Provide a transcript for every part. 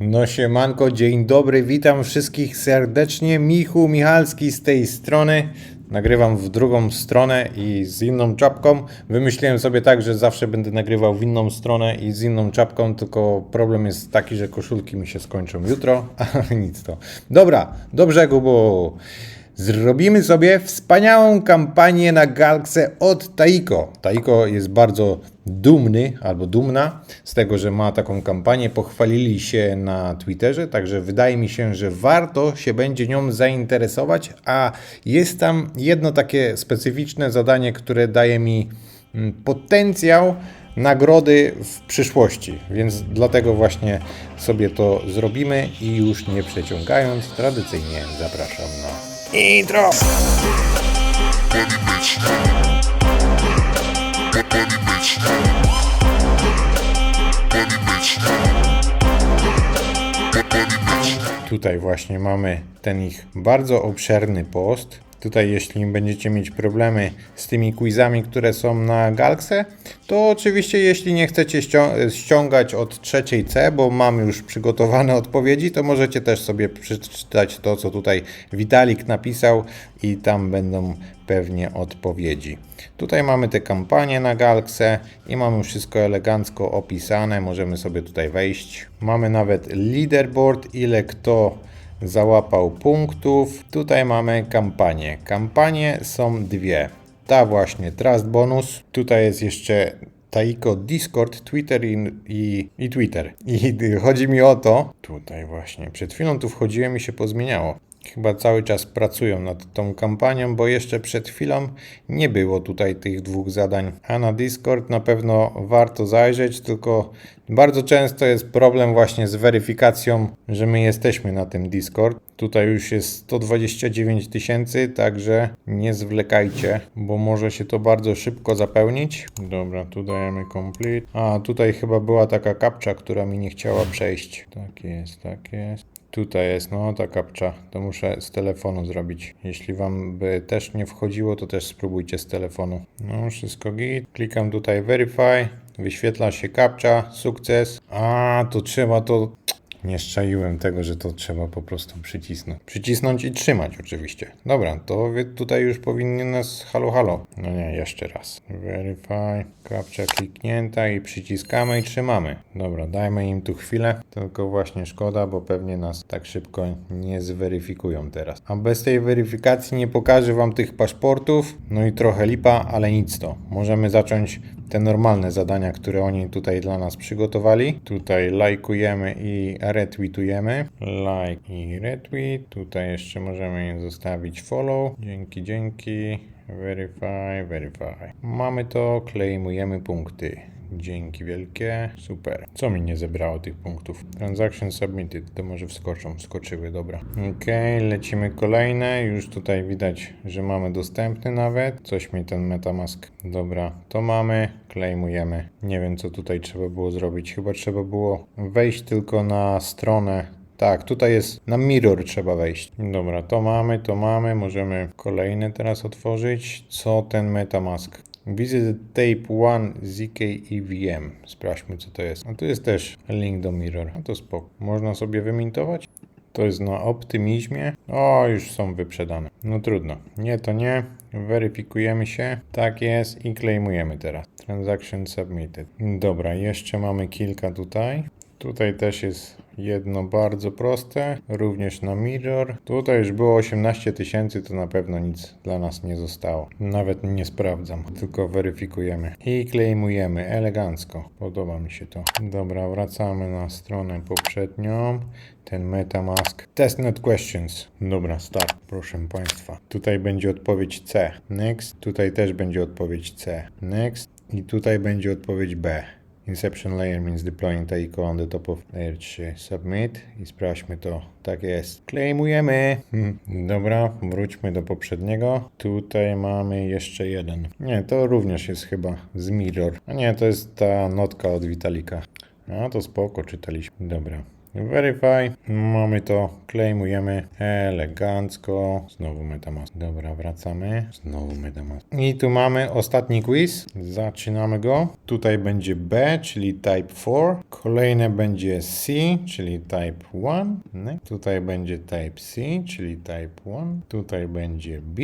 No siemanko, dzień dobry, witam wszystkich serdecznie. Michu Michalski z tej strony. Nagrywam w drugą stronę i z inną czapką. Wymyśliłem sobie tak, że zawsze będę nagrywał w inną stronę i z inną czapką, tylko problem jest taki, że koszulki mi się skończą jutro, ale nic to. Dobra, do brzegu, bo zrobimy sobie wspaniałą kampanię na Galkse od Taiko. Taiko jest bardzo dumny albo dumna z tego, że ma taką kampanię. Pochwalili się na Twitterze, także wydaje mi się, że warto się będzie nią zainteresować. A jest tam jedno takie specyficzne zadanie, które daje mi mm, potencjał nagrody w przyszłości, więc dlatego właśnie sobie to zrobimy i już nie przeciągając, tradycyjnie zapraszam na intro. Tutaj właśnie mamy ten ich bardzo obszerny post. Tutaj, jeśli będziecie mieć problemy z tymi quizami, które są na Galkse, to oczywiście, jeśli nie chcecie ścią- ściągać od trzeciej C, bo mam już przygotowane odpowiedzi, to możecie też sobie przeczytać to, co tutaj Witalik napisał, i tam będą pewnie odpowiedzi. Tutaj mamy te kampanie na Galkse i mamy wszystko elegancko opisane. Możemy sobie tutaj wejść. Mamy nawet leaderboard, ile kto załapał punktów. Tutaj mamy kampanie. Kampanie są dwie. Ta właśnie Trust Bonus. Tutaj jest jeszcze Taiko Discord, Twitter i, i, i Twitter. I chodzi mi o to, tutaj właśnie, przed chwilą tu wchodziłem i się pozmieniało. Chyba cały czas pracują nad tą kampanią, bo jeszcze przed chwilą nie było tutaj tych dwóch zadań. A na Discord na pewno warto zajrzeć, tylko bardzo często jest problem właśnie z weryfikacją, że my jesteśmy na tym Discord. Tutaj już jest 129 tysięcy, także nie zwlekajcie, bo może się to bardzo szybko zapełnić. Dobra, tu dajemy complete. A tutaj chyba była taka kapcza, która mi nie chciała przejść. Tak jest, tak jest. Tutaj jest, no ta kapcza. To muszę z telefonu zrobić. Jeśli wam by też nie wchodziło, to też spróbujcie z telefonu. No, wszystko git. Klikam tutaj verify. Wyświetla się kapcza, sukces. A, to trzeba to... Nie szczaiłem tego, że to trzeba po prostu przycisnąć. Przycisnąć i trzymać oczywiście. Dobra, to tutaj już powinny nas halo halo. No nie, jeszcze raz. Verify, kapcza kliknięta i przyciskamy i trzymamy. Dobra, dajmy im tu chwilę. Tylko właśnie szkoda, bo pewnie nas tak szybko nie zweryfikują teraz. A bez tej weryfikacji nie pokażę wam tych paszportów. No i trochę lipa, ale nic to. Możemy zacząć te normalne zadania, które oni tutaj dla nas przygotowali. Tutaj lajkujemy i retweetujemy. Like i retweet. Tutaj jeszcze możemy zostawić follow. Dzięki, dzięki. Verify, verify. Mamy to, klejmujemy punkty. Dzięki wielkie. Super. Co mi nie zebrało tych punktów? Transaction submitted. To może wskoczą. Wskoczyły, dobra. Okej, lecimy kolejne. Już tutaj widać, że mamy dostępny nawet. Coś mi ten Metamask. Dobra, to mamy. Klejmujemy. Nie wiem, co tutaj trzeba było zrobić. Chyba trzeba było wejść tylko na stronę tak, tutaj jest na mirror trzeba wejść. Dobra, to mamy, to mamy. Możemy kolejne teraz otworzyć. Co ten Metamask? Visit Tape 1 ZK EVM. Sprawdźmy co to jest. A tu jest też link do mirror. A to spoko. Można sobie wymintować? To jest na optymizmie. O, już są wyprzedane. No trudno. Nie, to nie. Weryfikujemy się. Tak jest i claimujemy teraz. Transaction submitted. Dobra, jeszcze mamy kilka tutaj. Tutaj też jest jedno bardzo proste, również na mirror. Tutaj już było 18 tysięcy, to na pewno nic dla nas nie zostało. Nawet nie sprawdzam, tylko weryfikujemy. I claimujemy elegancko. Podoba mi się to. Dobra, wracamy na stronę poprzednią. Ten MetaMask. Testnet questions. Dobra, start, proszę Państwa. Tutaj będzie odpowiedź C. Next. Tutaj też będzie odpowiedź C. Next. I tutaj będzie odpowiedź B. Inception layer means deploying Taiko on the top of layer 3. Submit i sprawdźmy to. Tak jest. Claimujemy. Hmm. Dobra, wróćmy do poprzedniego. Tutaj mamy jeszcze jeden. Nie, to również jest chyba z Mirror. A nie, to jest ta notka od Witalika. A to spoko, czytaliśmy. Dobra. Verify. Mamy to, claimujemy elegancko. Znowu MetaMask. Dobra, wracamy. Znowu MetaMask. I tu mamy ostatni quiz. Zaczynamy go. Tutaj będzie B, czyli Type 4. Kolejne będzie C, czyli Type 1. Next. Tutaj będzie Type C, czyli Type 1. Tutaj będzie B.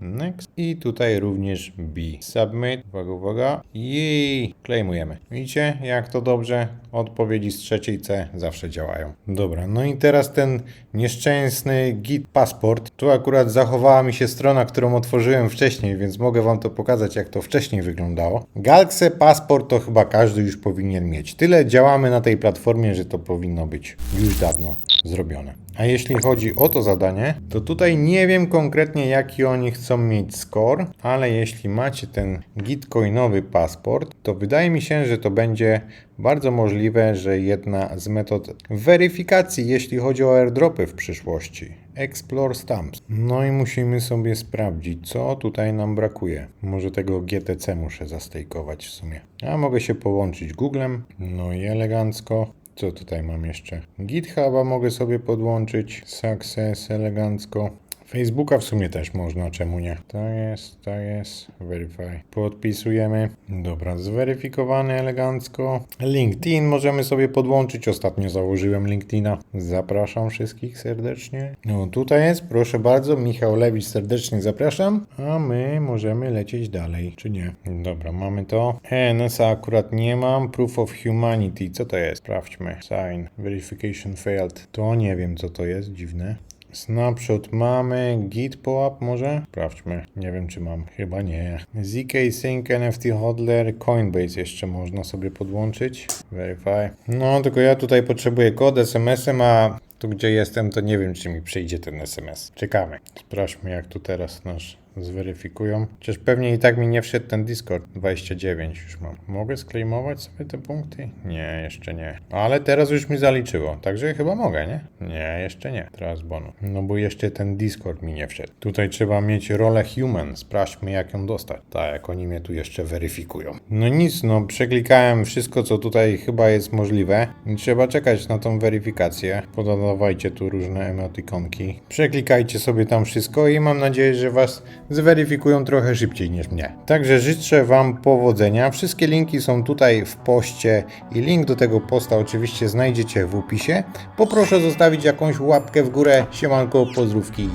Next. I tutaj również B. Submit. Uwaga, uwaga. Jej. Claimujemy. Widzicie, jak to dobrze? Odpowiedzi z trzeciej C zawsze działają. Dobra, no i teraz ten nieszczęsny Git Passport. Tu akurat zachowała mi się strona, którą otworzyłem wcześniej, więc mogę Wam to pokazać, jak to wcześniej wyglądało. Galaxy Passport to chyba każdy już powinien mieć. Tyle działamy na tej platformie, że to powinno być już dawno zrobione. A jeśli chodzi o to zadanie, to tutaj nie wiem konkretnie jaki oni chcą mieć score, ale jeśli macie ten gitcoinowy paszport, to wydaje mi się, że to będzie bardzo możliwe, że jedna z metod weryfikacji, jeśli chodzi o airdropy w przyszłości. Explore Stamps. No i musimy sobie sprawdzić, co tutaj nam brakuje. Może tego GTC muszę zastejkować w sumie. A mogę się połączyć Googlem. No i elegancko. Co tutaj mam jeszcze? GitHuba mogę sobie podłączyć. Success elegancko. Facebooka w sumie też można, czemu nie? To jest, to jest. Verify. Podpisujemy. Dobra, zweryfikowany elegancko. LinkedIn możemy sobie podłączyć. Ostatnio założyłem LinkedIna. Zapraszam wszystkich serdecznie. No tutaj jest, proszę bardzo, Michał Lewicz serdecznie zapraszam. A my możemy lecieć dalej, czy nie? Dobra, mamy to. ENS-a akurat nie mam. Proof of Humanity, co to jest? Sprawdźmy. Sign. Verification failed. To nie wiem, co to jest, dziwne. Snapshot mamy, Git może? Sprawdźmy. Nie wiem czy mam. Chyba nie. ZK Sync NFT Hodler, Coinbase jeszcze można sobie podłączyć. Verify. No tylko ja tutaj potrzebuję kod SMS-em, a tu gdzie jestem to nie wiem czy mi przyjdzie ten SMS. Czekamy. Sprawdźmy jak tu teraz nasz zweryfikują. Chociaż pewnie i tak mi nie wszedł ten Discord. 29 już mam. Mogę sklejmować sobie te punkty? Nie, jeszcze nie. Ale teraz już mi zaliczyło, także chyba mogę, nie? Nie, jeszcze nie. Teraz bonus. No bo jeszcze ten Discord mi nie wszedł. Tutaj trzeba mieć rolę human. Sprawdźmy jak ją dostać. Tak, jak oni mnie tu jeszcze weryfikują. No nic, no przeklikałem wszystko, co tutaj chyba jest możliwe. Trzeba czekać na tą weryfikację. Podawajcie tu różne emotikonki. Przeklikajcie sobie tam wszystko i mam nadzieję, że was zweryfikują trochę szybciej niż mnie. Także życzę Wam powodzenia. Wszystkie linki są tutaj w poście i link do tego posta oczywiście znajdziecie w opisie. Poproszę zostawić jakąś łapkę w górę. Siemanko, pozdrówki!